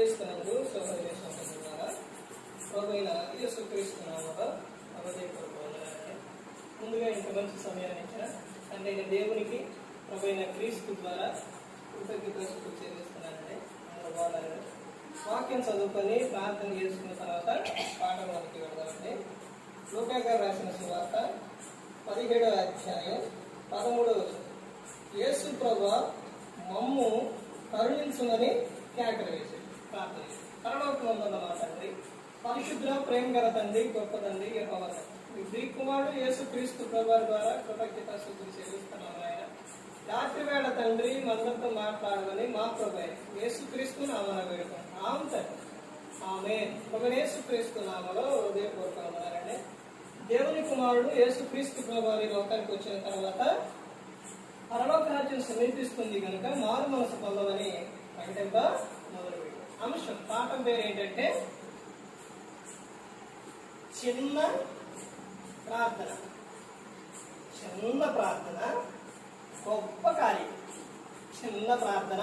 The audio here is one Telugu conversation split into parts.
క్రీస్తునందు సహోదరి సహోదరులారా ప్రభు అయిన యేసు క్రీస్తునామలో అవధేయపడుకోవాలని ముందుగా ఇంత మంచి సమయాన్ని ఇచ్చిన అంటే దేవునికి ప్రభుత్వ క్రీస్తు ద్వారా కృతజ్ఞతలు చెల్లిస్తున్నానండి. అందరూ బాగున్నారండి వాక్యం చదువుకొని ప్రార్థన చేసుకున్న తర్వాత పాఠంలోకి వెళ్దామండి లోకాగారు రాసిన సువార్త పదిహేడవ అధ్యాయం పదమూడవ యేసు ప్రభు మమ్ము కరుణించుమని కేకలు పరలోకమందున్న మా తండ్రి పరిశుద్ర ప్రేమ గల తండ్రి గొప్ప తండ్రి యెహోవా శ్రీ మీ కుమారుడు యేసు క్రీస్తు ప్రభు ద్వారా కృతజ్ఞత శుద్ధి చెల్లిస్తున్నాను ఆయన రాత్రి వేళ తండ్రి మనతో మాట్లాడమని మా ప్రభు యేసు క్రీస్తు నామన వేడుక ఆమె తండ్రి ఆమె ఒక యేసు క్రీస్తు నామలో హృదయపూర్వకమన్నారండి దేవుని కుమారుడు యేసు క్రీస్తు ప్రభు లోకానికి వచ్చిన తర్వాత పరలోక రాజ్యం సమీపిస్తుంది కనుక మారు మనసు పొందమని ప్రకటింప మొదలుపెట్టారు అంశం పాఠం పేరు ఏంటంటే చిన్న ప్రార్థన. చిన్న ప్రార్థన గొప్ప కార్యం. చిన్న ప్రార్థన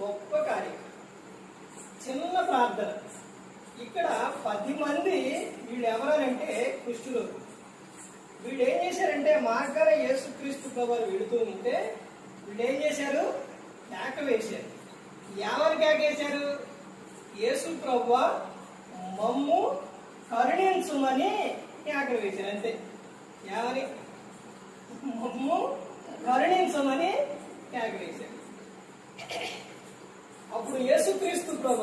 గొప్ప కార్యం. చిన్న ప్రార్థన. ఇక్కడ పది మంది వీళ్ళు ఎవరనంటే కృష్ణులు. వీళ్ళు ఏం చేశారంటే మాకర యేసుక్రీస్తు ప్రభు వెళుతూ ఉంటే వీళ్ళు ఏం చేశారు? కేక వేశారు. ఎవరు కేకేశారు? యేసు ప్రభు మమ్ము కరుణించుమని కేకలు వేశారు అంతే. ఎవరి మమ్ము కరుణించమని కేకలు వేశారు. అప్పుడు యేసుక్రీస్తు ప్రభు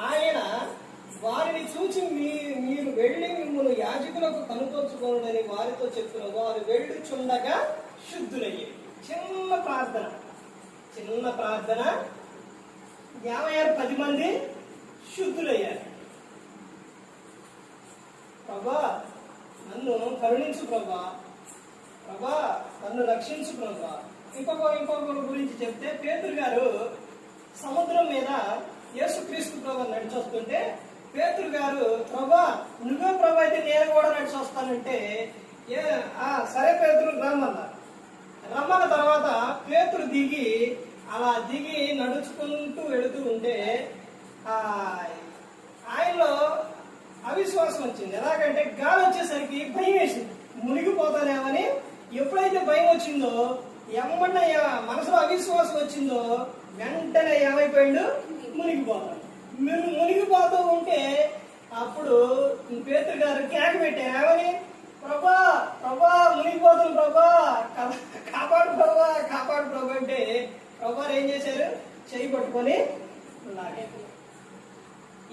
ఆయన వారిని చూచి మీ మీరు వెళ్ళి మిమ్మల్ని యాజకులకు కనుపరుచుకోనని వారితో చెప్పిన వారు వెళ్ళుచుండగా శుద్ధులయ్యారు. చిన్న ప్రార్థన. చిన్న ప్రార్థన యాభై ఆరు పది మంది శుద్ధులయ్యారు. ప్రభా నన్ను కరుణించు ప్రభా. ప్రభా నన్ను రక్షించు ప్రభా. ఇంకొక ఇంకొకరి గురించి చెప్తే పేతురు గారు సముద్రం మీద యేసుక్రీస్తు ప్రభా నడిచొస్తుంటే పేతురు గారు ప్రభా నువ్వే ప్రభా అయితే నేను కూడా నడిచి వస్తానంటే ఏ సరే పేతురు రమ్మన్న రమ్మన్న తర్వాత పేతురు దిగి అలా దిగి నడుచుకుంటూ వెళుతూ ఉంటే ఆ ఆయనలో అవిశ్వాసం వచ్చింది. ఎలాగంటే గాలి వచ్చేసరికి భయం వేసింది. మునిగిపోతానేమని ఎప్పుడైతే భయం వచ్చిందో ఎమ్మన్న మనసులో అవిశ్వాసం వచ్చిందో వెంటనే ఏమైపోయాడు? మునిగిపోతాడు. మీరు మునిగిపోతూ ఉంటే అప్పుడు పేతురు గారు కేక పెట్టే ఏమని? ప్రభా ప్రభా మునిగిపోతుంది ప్రభా కా- కాపాడు ప్రభా కాపాడు ప్రభా అంటే ప్రభా ఏం చేశారు చేయి పట్టుకొని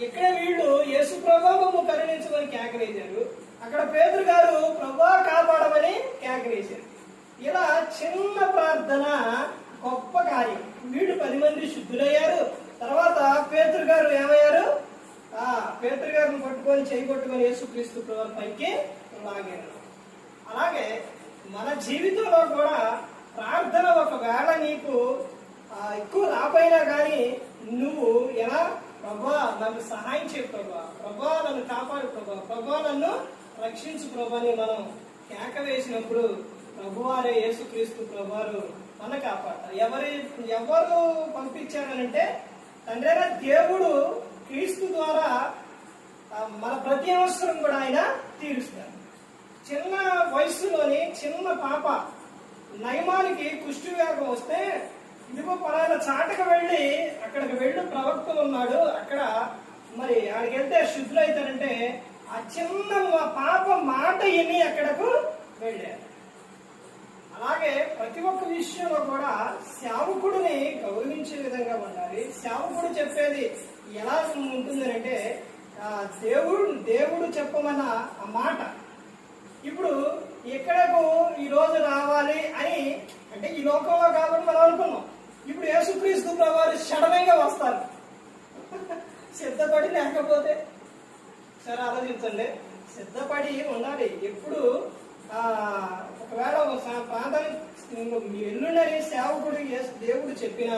ఇక్కడ వీళ్ళు యేసు ప్రభావము కరుణించమని కేకరేశారు అక్కడ పేదరు గారు ప్రభా కాపాడమని కేకరేశారు ఇలా చిన్న ప్రార్థన గొప్ప కార్యం. వీళ్ళు పది మంది శుద్ధులయ్యారు. తర్వాత పేతురు గారు ఏమయ్యారు? ఆ పేతురు గారిని పట్టుకొని చేయగొట్టుకొని యేసుక్రీస్తు ప్రభు పైకి లాగారు. అలాగే మన జీవితంలో కూడా ప్రార్థన ఒకవేళ నీకు ఎక్కువ రాపోయినా కానీ నువ్వు ఎలా? ప్రభా నన్ను సహాయం చేయ ప్రభా. ప్రభా నన్ను కాపాడు ప్రభా. ప్రభా నన్ను రక్షించు ప్రభాని మనం కేక వేసినప్పుడు ప్రభువారే యేసుక్రీస్తు ప్రభువారు మన కాపాడతారు. ఎవరి ఎవరు పంపించారనంటే తండ్రి దేవుడు క్రీస్తు ద్వారా మన ప్రతి అవసరం కూడా ఆయన తీరుస్తారు. చిన్న వయసులోని చిన్న పాప నయమానికి కుష్టి వ్యాపం వస్తే ఇదిగో పలానా చాటకు వెళ్ళి అక్కడికి వెళ్ళి ప్రవక్త ఉన్నాడు. అక్కడ మరి ఆడికి వెళ్తే శుద్ధులైతారంటే ఆ చిన్న పాప మాట విని అక్కడకు వెళ్ళారు అలాగే ప్రతి ఒక్క విషయంలో కూడా సేవకుడిని గౌరవించే విధంగా ఉండాలి. సేవకుడు చెప్పేది ఎలా ఉంటుంది అంటే దేవుడు దేవుడు చెప్పమన్న ఆ మాట. ఇప్పుడు ఎక్కడకు ఈరోజు రావాలి అని అంటే ఈ లోకంలో కాబట్టి మనం అనుకున్నాం. ఇప్పుడు యేసుక్రీస్తు ప్రభావాలు సడనంగా వస్తారు. సిద్ధపడి లేకపోతే సరే ఆలోచించండి. సిద్ధపడి ఉండాలి. ఎప్పుడు ఒకవేళ ఒక ప్రాంతానికి ఎల్లుండని సేవకుడు దేవుడు చెప్పినా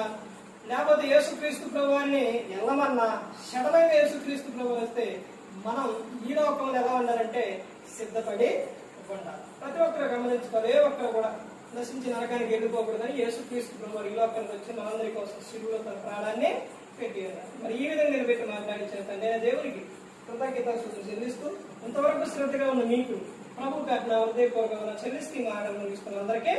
లేకపోతే యేసుక్రీస్తు ప్రభువాన్ని వెళ్ళమన్నా సడనంగా యేసుక్రీస్తు ప్రభు వస్తే మనం ఈ లోకంలో ఎలా ఉండాలంటే సిద్ధపడి ఉండాలి. ప్రతి ఒక్కరు గమనించుకోవాలి. ఏ ఒక్కరు కూడా నశించి నరకానికి వెళ్ళిపోకూడదని యేసుక్రీస్తు ప్రభు ఈ లోకానికి వచ్చి మనందరి కోసం శిలువలో తన ప్రాణాన్ని పెట్టి మరి ఈ విధంగా నిలబెట్టి మాట్లాడించిన తండ్రి దేవునికి కృతజ్ఞత చెల్లిస్తూ ఇంతవరకు శ్రద్ధగా ఉన్న మీకు ప్రభు కట్న హృదయపూర్వకంగా చెల్లిస్తూ ఈ మాటలు ముగిస్తున్న అందరికీ